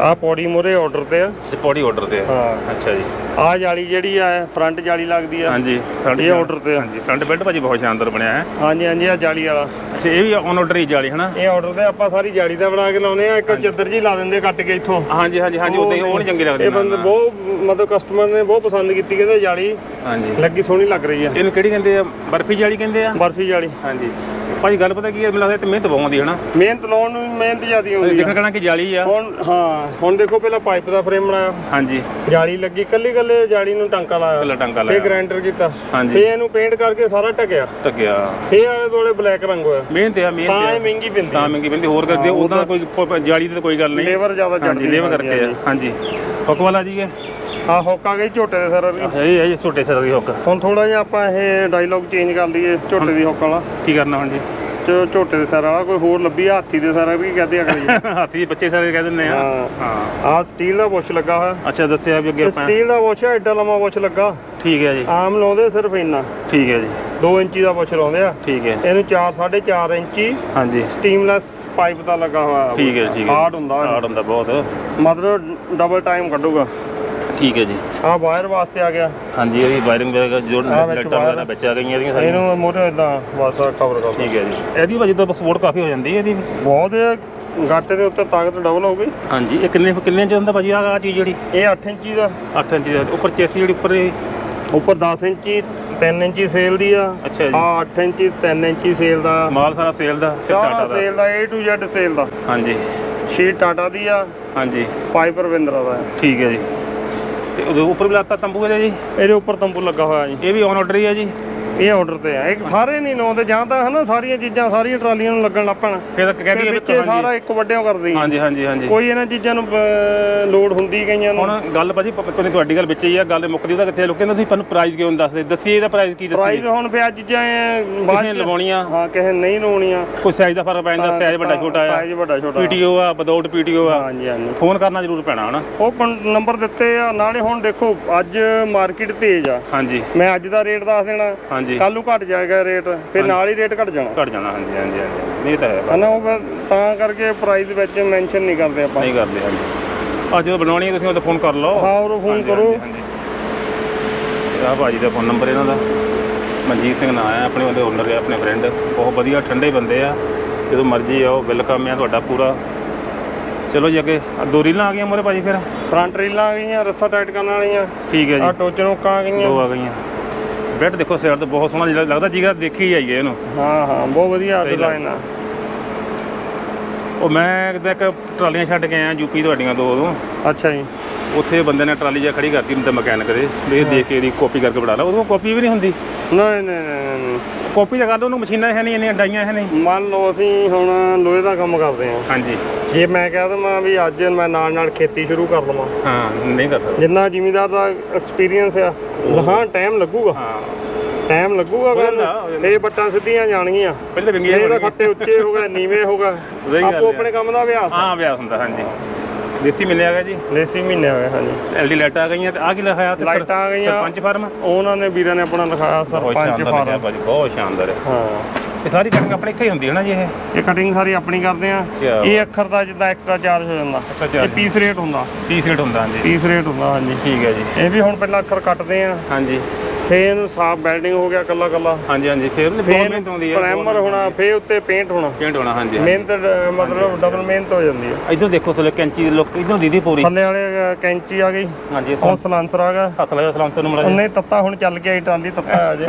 ਆ ਪੌੜੀ ਮੋਰੇ ਆਰਡਰ ਤੇ ਆ। ਇਹ ਪੌੜੀ ਆਰਡਰ ਤੇ ਹੈ ਹਾਂ। ਅੱਛਾ ਜੀ। ਆ ਜਾਲੀ ਜਿਹੜੀ ਆ ਫਰੰਟ ਜਾਲੀ ਲੱਗਦੀ ਆ। ਹਾਂਜੀ front ਇਹ ਆਰਡਰ ਤੇ ਆ। ਹਾਂਜੀ ਫਰੰਟ ਬੈਲਟ ਭਾਜੀ ਬਹੁਤ ਸ਼ਾਨਦਾਰ ਬਣਿਆ ਹੈ। ਹਾਂਜੀ ਹਾਂਜੀ ਆ ਜਾਲੀ ਵਾਲਾ। ਅੱਛਾ ਇਹ ਵੀ ਔਨ ਆਰਡਰ ਹੀ ਜਾਲੀ ਹਨਾ? ਇਹ ਆਰਡਰ ਤੇ ਆਪਾਂ ਸਾਰੀ ਜਾਲੀ ਦਾ ਬਣਾ ਕੇ ਲਾਉਨੇ ਆ। ਇੱਕ ਚੱਦਰ ਜੀ ਲਾ ਦਿੰਦੇ ਕੱਟ ਕੇ ਇੱਥੋਂ। ਹਾਂਜੀ ਹਾਂਜੀ ਹਾਂਜੀ ਉਦਾਂ ਹੀ ਉਹ ਨਹੀਂ ਚੰਗੀ ਲੱਗਦੀ ਇਹ ਬੰਦੇ ਬਹੁਤ ਮਤਲਬ ਕਸਟਮਰ ਨੇ ਬਹੁਤ ਪਸੰਦ ਕੀਤੀ ਕਹਿੰਦੇ ਜਾਲੀ ਹਾਂਜੀ। ਲੱਗੀ ਸੋਹਣੀ ਲੱਗ ਰਹੀ ਆ। ਇਹਨੂੰ ਕਿਹੜੀ ਕਹਿੰਦੇ ਆ? ਬਰਫੀ ਜਾਲੀ ਕਹਿੰਦੇ ਆ? ਬਰਫੀ ਜਾਲੀ। ਹਾਂਜੀ। ਭਾਜੀ ਗੱਲ ਪਤਾ ਕੀ ਹੈ? ਮੈਨੂੰ ਲੱਗਦਾ ਤੇ ਮਿਹਨਤ ਬਹੁਤ ਆਉਂਦੀ ਹੈ ਨਾ ਮਿਹਨਤ ਲਾਉਣ ਨੂੰ ਵੀ ਮਿਹਨਤ ਜ਼ਿਆਦੀ ਆ ਦੇਖਣਾ ਕਹਿਣਾ ਕਿ ਜਾਲੀ ਆ। ਹੁਣ ਹਾਂ ਹੁਣ ਦੇਖੋ ਪਹਿਲਾਂ ਪਾਈਪ ਦਾ ਫਰੇਮ ਬਣਾਇਆ। ਹਾਂਜੀ। ਜਾਲੀ ਲੱਗੀ ਕੱਲੀ ਕੱਲੇ ਜਾਲੀ ਨੂੰ ਟਾਂਕਾ ਲਾਇਆ। ਕੱਲਾ ਟਾਂਕਾ ਫੇ ਲਾਇਆ। ਗ੍ਰਾਈਂਡਰ ਕੀਤਾ। ਹਾਂਜੀ। ਫੇ ਇਹਨੂੰ ਪੇਂਟ ਕਰਕੇ ਸਾਰਾ ਢਕਿਆ। ਟਕਿਆ ਫੇ ਆਲੇ ਦੋਲੇ ਬਲੈਕ ਰੰਗ ਹੋਇਆ। ਮਿਹਨਤ ਆ ਤਾਂ ਮਿਹਨਤ ਇਹ ਆ ਮਹਿੰਗੀ ਪੈਂਦੀ ਤਾਂ ਮਹਿੰਗੀ ਪੈਂਦੀ। ਹੋਰ ਕਰਦੇ ਉਹਦਾ ਕੋਈ ਜਾਲੀ ਦੀ ਤਾਂ ਕੋਈ ਗੱਲ ਨਹੀਂ। ਲੇਬਰ ਜ਼ਿਆਦਾ ਚੜਦੀ ਲੇਵ ਕਰਕੇ ਆ। ਹਾਂਜੀ। ਹੁੱਕ ਵਾਲਾ ਜੀ ਹੈ? ਹਾਂ ਹੋਕਾ ਗਈ ਝੋਟੇ ਦੇ ਸਰ ਵੀ ਇਹ ਇਹ ਛੋਟੇ ਸਿਰ ਦੀ ਹੁੱਕ ਹੁਣ ਥੋੜਾ ਜਿਹਾ ਆਪਾਂ ਇਹ ਡਾਇਲੌਗ ਚੇਂਜ ਕਰ ਲਈਏ ਝੋਟੇ ਦੀ ਹੁੱਕ ਵਾਲਾ। ਕੀ ਕਰਨਾ ਹੁਣ ਜੀ? ਚ- ਝੋਟੇ ਦੇ ਸਰ ਵਾਲਾ ਕੋਈ ਹੋਰ ਲੱਭੀ ਆ, ਹਾਥੀ ਦੇ ਸਰ ਵੀ ਕਹਦੇ ਅਗਲੇ ਹਾਥੀ ਦੇ ਬੱਚੇ ਸਾਰੇ ਕਹਿ ਦਿੰਦੇ ਆ। ਹਾਂ। ਹਾਂ। ਆਹ ਸਟੀਲ ਦਾ ਬੁਸ਼ ਲੱਗਾ ਹੋਇਆ। ਅੱਛਾ ਦੱਸਿਆ ਵੀ ਅੱਗੇ ਆਪਾਂ। ਸਟੀਲ ਦਾ ਬੁਸ਼ ਆ ਐਡਾ ਲੰਮਾ ਬੁਸ਼ ਲੱਗਾ। ਠੀਕ ਹੈ ਜੀ। ਆਮ ਲਾਉਂਦੇ ਸਿਰਫ ਇੰਨਾ। ਠੀਕ ਹੈ ਜੀ। 2 ਇੰਚੀ ਦਾ ਬੁਸ਼ ਲਾਉਂਦੇ ਆ। ਠੀਕ ਹੈ। ਇਹਨੂੰ 4 4.5 ਇੰਚੀ ਹਾਂਜੀ। ਸਟੀਮਲੈਸ ਪਾਈਪ ਦਾ ਲੱਗਾ ਹੋਇਆ ਠੀਕ ਹੈ ਠੀਕ ਹੈ। ਹਾਰਡ ਹੁੰਦਾ। ਹਾਰਡ ਹੁੰਦਾ ਬਹੁਤ। ਮਤਲਬ ਡਬਲ ਟਾਈਮ ਕੱਢੂਗਾ। ਠੀਕ ਹੈ ਜੀ। ਆਹ ਵਾਇਰ ਵਾਸਤੇ ਆ ਗਿਆ। ਹਾਂਜੀ ਇਹਦੀ ਵਾਇਰਿੰਗ ਵਗੈਰਾ ਜੋ ਆਹ ਵਿੱਚ ਵਗੈਰਾ ਵਿੱਚ ਆ ਗਈਆਂ ਇਹਦੀਆਂ ਸਾਰੀਆਂ। ਇਹਨੂੰ ਮੋਟੇ ਇਦਾਂ ਬਸ ਕਵਰ ਕਰ ਠੀਕ ਹੈ ਜੀ। ਇਹਦੀ ਭਾਜੀ ਤਾਂ ਸਪੋਰਟ ਕਾਫੀ ਹੋ ਜਾਂਦੀ ਹੈ ਇਹਦੀ। ਬਹੁਤ ਇਹ ਗਾਟੇ ਦੇ ਉੱਤੇ ਤਾਕਤ ਡਬਲ ਹੋ ਗਈ। ਹਾਂਜੀ ਇਹ ਕਿੰਨੇ ਕਿੰਨੇ ਚ ਹੁੰਦਾ ਭਾਜੀ? ਆਹ ਚੀਜ਼ ਜਿਹੜੀ। ਇਹ 8 ਇੰਚੀ ਦਾ। 8 ਇੰਚ ਦਾ। ਉੱਪਰ ਚੇਸੀ ਜਿਹੜੀ ਉੱਪਰ ਇਹ- ਉੱਪਰ 10 ਇੰਚੀ 3 ਇੰਚੀ ਸੇਲ ਦੀ ਆ। ਅੱਛਾ ਜੀ। ਆ 8 ਇੰਚੀ 3 ਇੰਚੀ ਸੇਲ ਦਾ। ਮਾਲ ਸਾਰਾ ਸੇਲ ਦਾ ਤੇ ਸਾਰਾ ਟਾਟਾ ਦਾ। ਸੇਲ ਦਾ A to Z ਸੇਲ ਦਾ। ਹਾਂਜੀ। ਸ਼ੀਟ ਟਾਟਾ ਦੀ ਆ। ਹਾਂਜੀ। ਪਾਈਪਰ ਵਿੰਦਰਾ ਦਾ। ਠੀਕ ਹੈ ਜੀ। ਤੇ ਉਹਦੇ ਉੱਪਰ ਵੀ ਲਾਤਾ ਤੰਬੂ ਇਹਦੇ ਜੀ? ਇਹਦੇ ਉੱਪਰ ਤੰਬੂ ਲੱਗਾ ਹੋਇਆ ਜੀ। ਇਹ ਵੀ ਔਨ ਆਰਡਰ ਹੀ ਹੈ ਜੀ? ਇਹ ਆਰਡਰ ਤੇ ਆ। ਇੱਕ ਸਾਰੇ ਨਹੀਂ ਲਾਉਂਦੇ ਜਾਂ ਤਾਂ ਹਨਾ ਸਾਰੀਆਂ ਚੀਜ਼ਾਂ ਸਾਰੀਆਂ ਟਰਾਲੀਆਂ ਨੂੰ ਲੱਗਣ ਲੱਪਣ ਫਿਰ ਤਾਂ ਕਹਿੰਦੀ ਹੈ ਵੀ ਵਿੱਚ ਸਾਰਾ ਇੱਕ ਵੱਡਿਆਂ ਕਰਦੀ ਹਾਂਜੀ ਹਾਂਜੀ ਹਾਂਜੀ। ਕੋਈ ਇਹਨਾਂ ਚੀਜ਼ਾਂ ਨੂੰ ਲੋੜ ਹੁੰਦੀ ਕਈਆਂ ਨੂੰ। ਹੁਣ ਗੱਲ ਭਾਜੀ ਨਹੀਂ ਤੁਹਾਡੀ ਗੱਲ ਵਿੱਚ ਹੀ ਆ ਗੱਲ ਮੁੱਕਦੀ ਉਹਦਾ ਕਿੱਥੇ ਲੋਕਾਂ ਨੇ ਤੁਸੀਂ ਸਾਨੂੰ ਪ੍ਰਾਈਸ ਕਿਉਂ ਨੀ ਦੱਸਦੇ? ਦੱਸੀਏ ਇਹਦਾ ਪ੍ਰਾਈਸ ਕੀ ਪ੍ਰਾਈਸ ਦੱਸੀਏ ਹੁਣ ਫਿਰ ਅੱਜ ਚੀਜ਼ਾਂ ਬਾਅਦ ਲਵਾਉਣੀਆਂ? ਹਾਂ ਕਿਸੇ ਨੇ ਨਹੀਂ ਲਾਉਣੀਆਂ ਕੋਈ ਸਾਈਜ਼ ਦਾ ਫ਼ਰਕ ਪੈ ਜਾਂਦਾ ਸਾਈਜ਼ ਵੱਡਾ ਛੋਟਾ ਆ। ਸਾਈਜ਼ ਵੱਡਾ ਛੋਟਾ। ਪੀਟੀਓ ਆ ਵਿਦਆਊਟ ਪੀਟੀਓ ਆ। ਹਾਂਜੀ ਹਾਂਜੀ। ਫੋਨ ਕਰਨਾ ਜ਼ਰੂਰ ਪੈਣਾ ਹਨਾ? ਉਹ ਨੰਬਰ ਦਿੱਤੇ ਆ। ਨਾਲੇ ਹੁਣ ਦੇਖੋ ਅੱਜ ਮਾਰਕੀਟ ਤੇਜ਼ ਆ। ਹਾਂਜੀ। ਮੈਂ ਅੱਜ ਦਾ ਰੇਟ ਦੱਸ ਦੇਣਾ। ਹਾਂਜੀ। ਹਾਂਜੀ। ਕੱਲ ਨੂੰ ਘਟ ਜਾਏਗਾ ਰੇਟ ਫਿਰ ਨਾਲ ਹੀ ਰੇਟ ਘਟ ਜਾਣਾ। ਘਟ ਜਾਣਾ ਹਾਂਜੀ ਹਾਂਜੀ ਹਾਂਜੀ। ਨਹੀਂ ਇਹ ਤਾਂ ਹੈ। ਹਨਾ ਉਹ ਫਿਰ ਤਾਂ ਕਰਕੇ ਪ੍ਰਾਈਸ ਵਿੱਚ ਮੈਂਸ਼ਨ ਨਹੀਂ ਕਰਦੇ ਆਪਾਂ। ਨਹੀਂ ਕਰਦੇ ਹਾਂਜੀ। ਆ ਜਦੋਂ ਬਣਾਉਣੀ ਹੈ ਤੁਸੀਂ ਉਦੋਂ ਫੋਨ ਕਰ ਲਓ। ਹਾਂ ਉਹ ਫੋਨ ਕਰੋ। ਆ ਭਾਜੀ ਦਾ ਫੋਨ ਨੰਬਰ ਇਹਨਾਂ ਦਾ। ਮਨਜੀਤ ਸਿੰਘ ਨਾਂ ਹੈ ਆਪਣੇ ਉਹਦੇ ਓਨਰ ਹੈ ਆਪਣੇ ਫਰੈਂਡ ਬਹੁਤ ਵਧੀਆ ਠੰਡੇ ਬੰਦੇ ਆ। ਜਦੋਂ ਮਰਜ਼ੀ ਆਓ ਵੈਲਕਮ ਹੈ ਤੁਹਾਡਾ ਪੂਰਾ। ਚਲੋ ਜੀ ਅੱਗੇ ਆਹ ਦੋ ਰੀਲਾਂ ਆ ਗਈਆਂ ਮੋਰੇ ਭਾਜੀ ਫਿਰ। ਫਰੰਟ ਰੀਲਾਂ ਆ ਗਈਆਂ ਰੱਸਾ ਟਾਈਟ ਕਰਨ ਵਾਲੀਆਂ। ਠੀਕ ਹੈ ਆ ਜੀ ਟੋਚਨ ਹੁੱਕਾਂ ਆ ਗਈਆਂ। ਦੋ ਆ ਗਈਆਂ। ਬੈੱਡ ਦੇਖੋ ਸਿਰ ਤੇ ਬਹੁਤ ਸੋਹਣਾ ਜਿਹਾ ਲੱਗਦਾ ਜੀਗਾ ਦੇਖੀ ਜਾਈਏ ਇਹਨੂੰ। ਹਾਂ ਹਾਂ ਬਹੁਤ ਵਧੀਆ ਡਿਜ਼ਾਈਨ ਆ। ਉਹ ਮੈਂ ਕਿਤੇ ਇੱਕ ਟਰਾਲੀਆਂ ਛੱਡ ਕੇ ਆਇਆ ਯੂਪੀ ਤੁਹਾਡੀਆਂ ਦੋ ਉਦੋਂ। ਅੱਛਾ ਜੀ। ਉੱਥੇ ਬੰਦੇ ਨੇ ਟਰਾਲੀ ਜਿਹਾ ਖੜੀ ਕਰਤੀ ਤੇ ਮਕੈਨਿਕ ਦੇ। ਇਹ ਦੇਖ ਕੇ ਇਹਦੀ ਕਾਪੀ ਕਰਕੇ ਬਣਾ ਲਾ। ਉਦੋਂ ਕਾਪੀ ਵੀ ਨਹੀਂ ਹੁੰਦੀ। ਨਹੀਂ ਨਹੀਂ ਨਹੀਂ ਨਹੀਂ ਕਾਪੀ ਤਾਂ ਕਰ ਲਓ ਉਹਨੂੰ ਮਸ਼ੀਨਾਂ ਹੈ ਨਹੀਂ ਇੰਨੀਆਂ ਡਾਈਆਂ ਹੈ ਨਹੀਂ। ਮੰਨ ਲਓ ਅਸੀਂ ਹੁਣ ਲੋਹੇ ਦਾ ਕੰਮ ਕਰਦੇ ਹਾਂ। ਹਾਂਜੀ। ਜੇ ਮੈਂ ਕਹਿ ਦਵਾਂ ਵੀ ਅੱਜ ਮੈਂ ਨਾਲ ਨਾਲ ਖੇਤੀ ਸ਼ੁਰੂ ਕਰ ਲਵਾਂ। ਹਾਂ ਨਹੀਂ ਕਰ ਸਕਦੇ। ਜਿੰਨਾ ਜ਼ਿਮੀਦਾਰ ਦਾ ਐਕਸਪੀਰੀਅੰਸ ਆ ਹਾਂ ਟਾਈਮ ਲੱਗੂਗਾ। ਹਾਂ। ਟਾਈਮ ਲੱਗੂਗਾ ਗੱਲ। ਇਹ ਬੱਟਾਂ ਸਿੱਧੀਆਂ ਜਾਣਗੀਆਂ। ਪਹਿਲੇ ਵਿੰਗੀਆਂ ਇਹ ਤਾਂ ਖੱਤੇ ਉੱਚੇ ਹੋ ਗਏ ਨੀਵੇਂ ਹੋ ਗਏ। ਸਹੀ ਗੱਲ ਆਪੋ। ਆਪਣੇ ਕੰਮ ਦਾ ਅਭਿਆਸ। ਹਾਂ। ਵਿਆਹ ਹੁੰਦਾ ਹਾਂਜੀ। ਦੇਸੀ ਮਿਲਿਆ ਗਿਆ ਜੀ। ਦੇਸੀ ਮਹੀਨੇ ਹੋਏ ਹਾਂਜੀ। ਐਲਡੀ ਲਾਈਟਾਂ ਆ ਗਈਆਂ ਤੇ ਆ ਕੀ ਲਿਖਾਇਆ ਤੇ ਲਾਈਟਾਂ ਆ ਗਈਆਂ। ਸਰਪੰਚ ਫਾਰਮ? ਉਹਨਾਂ ਨੇ ਵੀਰਾਂ ਨੇ ਆਪਣਾ ਲਿਖਾਇਆ ਸਰਪੰਚ ਫਾਰਮ। ਬਹੁਤ ਸ਼ਾਨਦਾਰ ਹੈ। ਹਾਂ। ਇਹ ਸਾਰੀ ਕਟਿੰਗ ਆਪਣੇ ਇੱਥੇ ਹੀ ਹੁੰਦੀ ਹੈ ਨਾ ਜੀ ਇਹ? ਇਹ ਕਟਿੰਗ ਸਾਰੀ ਆਪਣੀ ਕਰਦੇ ਆ। ਕਿਆ ਇਹ ਅੱਖਰ ਦਾ ਜਿੱਦਾਂ ਐਕਸਟਰਾ ਚਾਰਜ ਹੋ ਜਾਂਦਾ। ਇਹ। ਪੀਸ ਰੇਟ ਹੁੰਦਾ। 30 ਰੇਟ ਹੁੰਦਾ ਹਾਂਜੀ। ਪੀਸ ਰੇਟ ਹੁੰਦਾ ਹਾਂਜੀ। ਠੀਕ ਹੈ ਜੀ। ਇਹ ਵੀ ਹੁਣ ਪਹਿਲਾਂ ਅੱਖਰ ਕੱਟਦੇ ਆ। ਹਾਂਜੀ। ਫੇਰ ਸਾਫ਼ ਬੈਲਡਿੰਗ ਹੋ ਗਿਆ ਕੱਲਾ ਕੱਲਾ ਹਾਂਜੀ ਹਾਂਜੀ ਫਿਰ ਫੇਰ ਬਹੁਤ ਮਿਹਨਤ ਆਉਂਦੀ ਹੈ ਪ੍ਰਾਈਮਰ ਹੋਣਾ ਫੇਰ ਉੱਤੇ ਪੇਂਟ ਹੋਣਾ। ਪੇਂਟ ਹੋਣਾ ਹਾਂਜੀ। ਮਿਹਨਤ ਮਤਲਬ ਡਬਲ ਮਿਹਨਤ ਹੋ ਜਾਂਦੀ ਹੈ। ਇੱਧਰ ਦੇਖੋ ਥੱਲੇ ਕੈਂਚੀ ਦੀ ਲੁੱਕ ਇੱਧਰ ਦੀਦੀ ਪੂਰੀ। ਥੱਲੇ ਵਾਲੇ ਕੈਂਚੀ ਆ ਗਈ। ਹਾਂਜੀ ਉਹ ਸਲਾਂਸਰ ਆ ਗਿਆ। ਹੱਥ ਲਾਇਆ ਸਲਾਮ ਨੂੰ ਮੜਾ ਉਹਨੇ ਤੱਤਾ ਹੁਣ ਚੱਲ ਕੇ ਆਈ ਟਾਂਦੀ ਤੱਤਾ ਆ ਜੇ।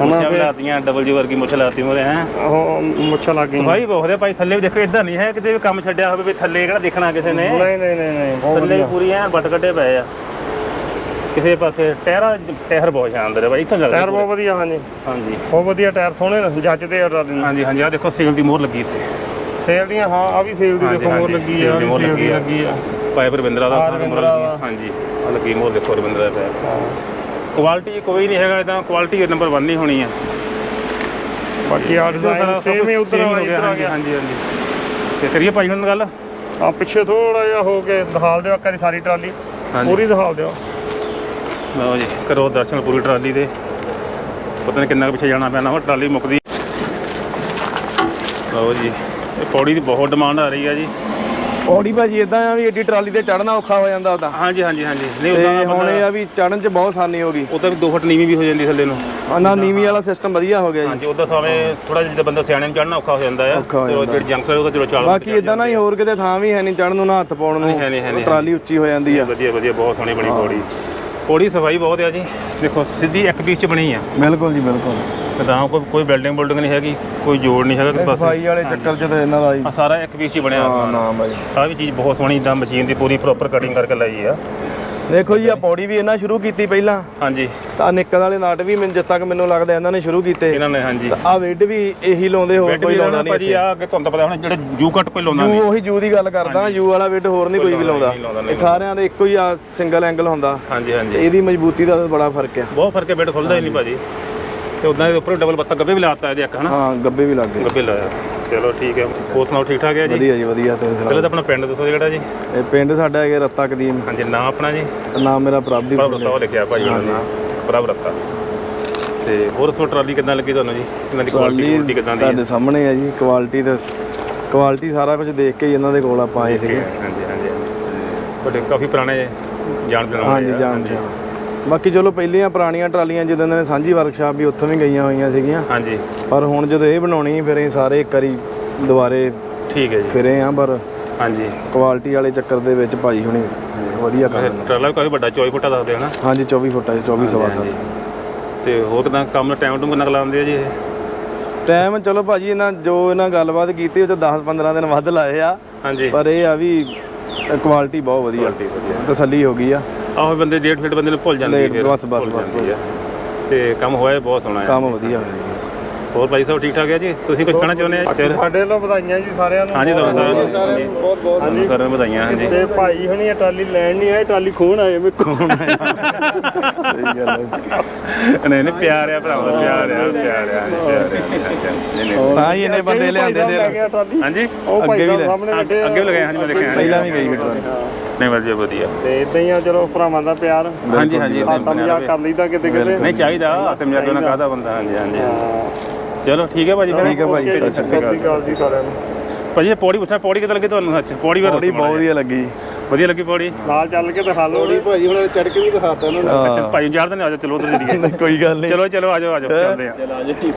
ਮੁੱਛਾਂ ਲਾਤੀਆਂ ਡਬਲ ਜੀ ਵਰਗੀ ਮੁੱਛ ਲਾਤੀ ਮੋਰੇ ਹੈ। ਉਹ ਮੁੱਛਾਂ ਲੱਗ ਗਈ ਭਾਈ ਬਹੁਤ ਹੈ ਭਾਈ ਥੱਲੇ ਵੀ ਦੇਖੋ ਇਦਾਂ ਨਹੀਂ ਹੈ ਕਿਤੇ ਵੀ ਕੰਮ ਛੱਡਿਆ ਹੋਵੇ ਵੀ ਥੱਲੇ ਕਿਹੜਾ ਦੇਖਣਾ ਕਿਸੇ ਨੇ। ਨਹੀਂ ਨਹੀਂ ਨਹੀਂ ਨਹੀਂ ਥੱਲੇ ਪੂਰੀ ਐ ਬੱਟ ਕੱਢੇ ਪਏ ਆ। ਕਿਸੇ ਪਾਸੇ ਟਾਇਰਾਂ ਟਾਇਰ ਬਹੁਤ ਸ਼ਾਨਦਾਰ ਹੈ ਭਾਈ ਇੱਥੋਂ ਚੱਲਦੇ ਟਾਇਰ ਬਹੁਤ ਵਧੀਆ ਹਾਂਜੀ। ਹਾਂਜੀ। ਬਹੁਤ ਵਧੀਆ ਟਾਇਰ ਸੋਹਣੇ ਨੇ, ਆ ਨੂੰ ਹਾਂਜੀ ਹਾਂਜੀ ਆ ਦੇਖੋ ਸੀਲ ਦੀ ਮੋਹਰ ਲੱਗੀ ਇੱਥੇ। ਸੇਲ ਦੀਆਂ ਹਾਂ ਆ ਵੀ ਸੇਲ ਦੀ ਦੇਖੋ ਮੋਰ ਹਾਂਜੀ, ਲੱਗੀ ਆ ਮੋਹਰ ਲੱਗੀ ਆ। ਪਾਈਪ ਰਵਿੰਦਰਾ ਦਾ ਮੋਹਰ ਲੱਗੀ ਆ। ਹਾਂਜੀ ਆ ਲੱਗੀ ਮੋਹਰ ਦੇਖੋ ਰਵਿੰਦਰਾ ਦਾ ਹਾਂ। ਕੁਆਲਿਟੀ ਕੋਈ ਨਹੀਂ ਹੈਗਾ ਇਦਾਂ ਕੁਆਲਿਟੀ ਨੰਬਰ 1 ਨਹੀਂ ਹੋਣੀ ਆ। ਬਾਕੀ ਆ ਡਿਜ਼ਾਈਨ ਸੇਮ ਹੀ ਉਧਰ ਹੋ ਆ ਗਿਆ। ਹਾਂਜੀ ਹਾਂਜੀ। ਤੇ ਕਰੀਏ ਭਾਈ ਨਾਲ ਗੱਲ? ਆ ਪਿੱਛੇ ਥੋੜਾ ਜਿਹਾ ਹੋ ਕੇ ਦਿਖਾਲ ਦਿਓ ਇੱਕ ਸਾਰੀ ਟਰਾਲੀ। ਪੂਰੀ ਦਿਖਾਲ ਦਿਓ। ਲਓ ਜੀ ਕਰੋ ਦਰਸ਼ਨ ਪੂਰੀ ਟਰਾਲੀ ਦੇ। ਪਤਾ ਨਹੀਂ ਕਿੰਨਾ ਕੁ ਪਿੱਛੇ ਜਾਣਾ ਪੈਣਾ ਵਾ ਟਰਾਲੀ ਮੁੱਕਦੀ। ਲਓ ਜੀ ਇਹ ਪੌੜੀ ਦੀ ਬਹੁਤ ਡਿਮਾਂਡ ਆ ਰਹੀ ਆ ਜੀ। ਔੜੀ ਭਾਜੀ ਇਦਾਂ ਆ ਵੀ ਏਡੀ ਟਰਾਲੀ ਤੇ ਚੜਨਾ ਔਖਾ ਹੋ ਜਾਂਦਾ ਉਹਦਾ। ਹਾਂਜੀ ਹਾਂਜੀ ਹਾਂਜੀ। ਨਹੀਂ ਤੇ ਉਦਾਂ ਹੁਣ ਇਹ ਆ ਵੀ ਚੜਨ ਚ ਬਹੁਤ ਆਸਾਨੀ ਹੋ ਗਈ। ਉਹ ਤਾਂ ਵੀ 2 ਫੁੱਟ ਨੀਵੀਂ ਵੀ ਹੋ ਜਾਂਦੀ ਥੱਲੇ ਨੂੰ। ਨਾ ਨੀਵੀਂ ਵਾਲਾ ਸਿਸਟਮ ਵਧੀਆ ਹੋ ਗਿਆ ਜੀ। ਹਾਂਜੀ ਉਹਦਾ ਸਾਵੇਂ ਥੋੜਾ ਜਿਹਾ ਬੰਦਾ ਸਿਆਣੇ ਨੂੰ ਚੜਨਾ ਔਖਾ ਹੋ ਜਾਂਦਾ ਆ। ਔਖਾ ਹੋ ਚਲੋ। ਜਿਹੜੀ ਜੰਕਸਰ ਉਹਦਾ ਚਲੋ ਚੱਲ ਬਾਕੀ ਇਦਾਂ ਨਾ ਹੀ ਹੋਰ ਕਿਤੇ ਥਾਂ ਵੀ ਹੈ ਨਹੀਂ ਚੜਨ ਨੂੰ ਨਾ ਹੱਥ ਪਾਉਣ ਨੂੰ। ਹੈ ਨਹੀਂ, ਹੈ ਨਹੀਂ, ਟਰਾਲੀ ਉੱਚੀ ਹੋ ਜਾਂਦੀ ਆ। ਵਧੀਆ ਵਧੀਆ ਬਹੁਤ ਸੋਹਣੀ ਬਣੀ ਪੌੜੀ। ਪੌੜੀ ਸਫ਼ਾਈ ਬਹੁਤ ਆ ਜੀ। ਦੇਖੋ ਸਿੱਧੀ ਇੱਕ ਪੀਸ ਚ ਬਣੀ ਆ। ਬਿਲਕੁਲ ਜੀ ਬਿਲਕੁਲ। ਤਾਂ ਕੋਈ ਕੋਈ ਬਿਲਡਿੰਗ ਬਿਲਡਿੰਗ ਨਹੀਂ ਹੈਗੀ ਕੋਈ ਜੋੜ ਨਹੀਂ ਹੈਗਾ ਕਿਸੇ ਪਾਸੇ ਸਫ਼ਾਈ ਵਾਲੇ ਚੱਕਰ ਚ ਤੇ ਇਹਨਾਂ ਦਾ ਜੀ ਸਾਰਾ ਇੱਕ ਪੀਸ ਚ ਹੀ ਬਣਿਆ। ਹਾਂ ਨਾ ਬਾਈ। ਆ ਵੀ ਚੀਜ਼ ਬਹੁਤ ਸੋਹਣੀ ਇਦਾਂ ਮਸ਼ੀਨ ਦੀ ਪੂਰੀ ਪ੍ਰੋਪਰ ਕਟਿੰਗ ਕਰਕੇ ਲਾਈ ਆ। ਦੇਖੋ ਜੀ ਆ ਪੌੜੀ ਵੀ ਇਹਨਾਂ ਸ਼ੁਰੂ ਕੀਤੀ ਪਹਿਲਾਂ। ਹਾਂਜੀ। ਤਾਂ ਨਿੱਕਲ ਵਾਲੇ ਨਾਟ ਵੀ ਮੈਨੂੰ ਜਿੱਦ ਤੱਕ ਮੈਨੂੰ ਲੱਗਦਾ ਇਹਨਾਂ ਨੇ ਸ਼ੁਰੂ ਕੀਤੇ। ਇਹਨਾਂ ਨੇ ਹਾਂਜੀ। ਆ ਵਿੱਡ ਵੀ ਇਹੀ ਲਾਉਂਦੇ ਹੋਰ ਕੋਈ ਲਾਉਂਦਾ ਲਾਉਣਾ ਨਹੀਂ ਭਾਜੀ ਆ ਅੱਗੇ ਤੁਹਾਨੂੰ ਪਤਾ ਹੁਣ ਜਿਹੜੇ ਜੂ ਕੱਟ ਕੋਈ ਲਾਉਂਦਾ ਨਹੀਂ। ਉਹੀ ਜੂ ਦੀ ਗੱਲ ਕਰਦਾ ਯੂ ਵਾਲਾ ਵਿੱਡ ਹੋਰ ਨਹੀਂ ਕੋਈ ਵੀ ਲਾਉਂਦਾ। ਇਹ ਸਾਰਿਆਂ ਦੇ ਇੱਕੋ ਹੀ ਆ ਸਿੰਗਲ ਐਂਗਲ ਹੁੰਦਾ। ਹਾਂਜੀ ਹਾਂਜੀ। ਇਹਦੀ ਮਜ਼ਬੂਤੀ ਦਾ ਬੜਾ ਫ਼ਰਕ ਆ। ਬਹੁਤ ਫ਼ਰਕ ਹੈ ਬੈੱਡ ਖੁੱਲਦਾ ਹੀ ਨਹੀਂ ਭਾਜੀ। ਤੇ ਉਦਾਂ ਦੇ ਉੱਪਰ ਡਬਲ ਬੱਤਾ ਗੱਬੇ ਵੀ ਲਾਤਾ ਇਹਦੇ ਇੱਕ ਹਨਾ? ਹਾਂ ਗੱਬੇ ਵੀ ਲੱਗ ਗਏ ਗੱਬੇ ਲਾਇਆ। ਚਲੋ ਠੀਕ ਹੈ। ਹੋਰ ਸੁਣਾਓ ਠੀਕ ਠਾਕ ਹੈ ਜੀ? ਵਧੀਆ ਜੀ ਵਧੀਆ ਤੁਸੀਂ ਪਹਿਲਾਂ ਸੁਣਾਓ ਤਾਂ ਆਪਣਾ ਪਿੰਡ ਦੱਸੋ ਜਿਹੜਾ ਜੀ। ਇਹ ਪਿੰਡ ਸਾਡਾ ਹੈਗਾ ਰੱਤਾ ਕਦੀਮ। ਹਾਂਜੀ ਨਾਂ ਆਪਣਾ ਜੀ? ਨਾਮ ਮੇਰਾ ਪ੍ਰਭਦੀਪ ਪ੍ਰਭ ਰੱਤਾ ਉਹ ਲਿਖਿਆ ਉਹਨਾਂ ਦਾ ਪ੍ਰਭ ਰੱਤਾ। ਤੇ ਹੋਰ ਸੋ ਟਰਾਲੀ ਕਿੱਦਾਂ ਲੱਗੀ ਤੁਹਾਨੂੰ ਜੀ? ਇਹਨਾਂ ਦੀ ਕੁਆਲਿਟੀ ਕੁਆਲਿਟੀ ਕਿੱਦਾਂ ਦੀ ਹੈ? ਤੁਹਾਡੇ ਸਾਹਮਣੇ ਆ ਜੀ ਕੁਆਲਿਟੀ ਤੇ ਕੁਆਲਿਟੀ ਸਾਰਾ ਕੁਝ ਦੇਖ ਕੇ ਹੀ ਇਹਨਾਂ ਦੇ ਕੋਲ ਆਪਾਂ ਆਏ ਸੀਗੇ। ਹਾਂਜੀ ਹਾਂਜੀ ਤੁਹਾਡੇ ਕਾਫੀ ਪੁਰਾਣੇ ਜਾਣ ਪਛਾਣ ਹਾਂਜੀ। ਜਾਣਦੇ ਹਾਂ ਬਾਕੀ ਚਲੋ ਪਹਿਲੀਆਂ ਪੁਰਾਣੀਆਂ ਟਰਾਲੀਆਂ ਜਦੋਂ ਨੇ ਸਾਂਝੀ ਵਰਕਸ਼ਾਪ ਵੀ ਉੱਥੋਂ ਵੀ ਗਈਆਂ ਹੋਈਆਂ ਸੀਗੀਆਂ। ਹਾਂਜੀ। ਪਰ ਹੁਣ ਜਦੋਂ ਇਹ ਬਣਾਉਣੀ ਫਿਰ ਇਹ ਸਾਰੇ ਇੱਕ ਵਾਰੀ ਦੁਬਾਰੇ ਠੀਕ ਹੈ ਜੀ। ਫਿਰੇ ਆ ਪਰ ਹਾਂਜੀ। ਕੁਆਲਿਟੀ ਵਾਲੇ ਚੱਕਰ ਦੇ ਵਿੱਚ ਭਾਈ ਹੁਣੀ ਵਧੀਆ ਕਰ ਟਰਾਲਾ ਕਾਫੀ ਵੱਡਾ 24 ਫੁੱਟਾ ਦੱਸਦੇ ਹਨਾ ਹਾਂਜੀ 24 ਫੁੱਟਾ 24 ਸਵਾ ਹਾਂਜੀ। ਤੇ ਹੋਰ ਕਿਦਾਂ ਕੰਮ ਦਾ ਟਾਈਮ ਟੂਮ ਕਿੰਨਾ ਲਾਉਂਦੇ ਆ ਜੀ ਇਹ? ਟਾਈਮ ਚਲੋ ਭਾਜੀ ਇਹਨਾਂ ਜੋ ਇਹਨਾਂ ਗੱਲਬਾਤ ਕੀਤੀ ਉਹ ਚ 10 15 ਦਿਨ ਵੱਧ ਲਾਏ ਆ। ਹਾਂਜੀ। ਪਰ ਇਹ ਆ ਵੀ ਕੁਆਲਿਟੀ ਬਹੁਤ ਵਧੀਆ। ਤਸੱਲੀ ਹੋ ਗਈ ਆ। ਆਹੋ ਬੰਦੇ ਡੇਢ ਫੀਟ ਬੰਦੇ ਨੂੰ ਭੁੱਲ ਜਾਂਦੀ ਹੈ ਫਿਰ ਬਸ, ਬਸ, ਭੁੱਲ ਬਸ। ਜਾਂਦੀ। ਤੇ ਕੰਮ ਹੋਇਆ ਇਹ ਬਹੁਤ ਸੋਹਣਾ ਹੈ। ਕੰਮ ਵਧੀਆ ਹੋਇਆ ਜੀ। ਹੋਰ ਭਾਈ ਸਾਹਿਬ ਠੀਕ ਠਾਕ ਹੈ ਜੀ? ਤੁਸੀਂ ਕੁਝ ਕਹਿਣਾ ਚਾਹੁੰਦੇ ਆ ਫਿਰ ਸਾਡੇ ਵੱਲੋਂ ਵਧਾਈਆਂ ਜੀ ਸਾਰਿਆਂ ਨੂੰ। ਹਾਂਜੀ ਤੁਹਾਨੂੰ ਸਾਰਿਆਂ ਨੂੰ ਬਹੁਤ ਬਹੁਤ ਹਾਂਜੀ ਸਾਰਿਆਂ ਨੂੰ ਵਧਾਈਆਂ ਹਾਂਜੀ। ਤੇ ਭਾਈ ਹੁਣੀ ਇਹ ਟਰਾਲੀ ਲੈਣ ਨਹੀਂ ਆਏ ਟਰਾਲੀ ਖੋਣ ਆਏ ਮੇਰੇ ਕੋਲ? ਸਹੀ ਗੱਲ ਹੈ ਨਹੀਂ ਨਹੀਂ ਪਿਆਰ ਆ ਭਰਾਵਾਂ ਦਾ ਪਿਆਰ ਆ ਪਿਆਰ ਆ ਪਿਆਰ ਆ ਨਹੀਂ, ਨਹੀਂ। ਤਾਂ ਹੀ ਇਹਨੇ ਬੰਦੇ ਲਿਆਂਦੇ ਲੈ ਨੇ ਟਰਾਲੀ ਹਾਂਜੀ? ਉਹ ਭਾਈ ਅੱਗੇ ਵੀ ਸਾਹਿਬ ਸਾਹਮਣੇ ਬੈਠੇ ਆ। ਅੱਗੇ ਵੀ ਲਗਾਏ ਹਾਂਜੀ ਮੈਂ ਦੇਖਿਆ। ਪਹਿਲਾਂ ਵੀ ਗਈ ਟਰਾਲੀ ਨਹੀਂ ਵਧੀਆ ਵਧੀਆ। ਤੇ ਇਦਾਂ ਹੀ ਆ ਚਲੋ ਭਰਾਵਾਂ ਦਾ ਪਿਆਰ। ਹਾਂਜੀ ਹਾਂਜੀ ਹਾਤਾ ਮਜ਼ਾਕ ਕਰ ਲਈਦਾ ਕਿਤੇ ਕਿਤੇ। ਨਹੀਂ ਚਾਹੀਦਾ ਤੇ ਮਜ਼ਾਕ ਨਾਲ ਕਾਹਦਾ ਬੰਦਾ ਹਾਂਜੀ ਹਾਂਜੀ। ਚਲੋ ਠੀਕ ਹੈ ਭਾਜੀ ਠੀਕ ਹੈ ਭਾਜੀ, ਸਤਿ ਸ਼੍ਰੀ ਅਕਾਲ। ਜੀ ਸਾਰਿਆਂ ਨੂੰ। ਭਾਜੀ ਇਹ ਪੌੜੀ ਪੁੱਛਿਆ ਪੌੜੀ ਕਿੱਦਾਂ ਲੱਗੀ ਤੁਹਾਨੂੰ ਸੱਚ? ਪੌੜੀ ਪੌੜੀ ਬਹੁਤ ਵਧੀਆ ਲੱਗੀ। ਵਧੀਆ ਲੱਗੀ ਪੌੜੀ? ਨਾਲ ਚੱਲ ਕੇ ਦਿਖਾ ਲਓ। ਭਾਜੀ ਹੁਣ ਚੜ ਕੇ ਵੀ ਦਿਖਾਤਾ ਉਹਨਾਂ ਨੇ। ਅੱਛਾ ਭਾਈ ਯਾਰ ਤਾਂ ਨਹੀਂ ਆ ਜਾ ਚਲੋ ਉਧਰ ਚੱਲੀਏ ਕੋਈ ਗੱਲ ਨਹੀਂ। ਚਲੋ ਚਲੋ ਆਜੋ ਆਜੋ ਚੱਲਦੇ ਆ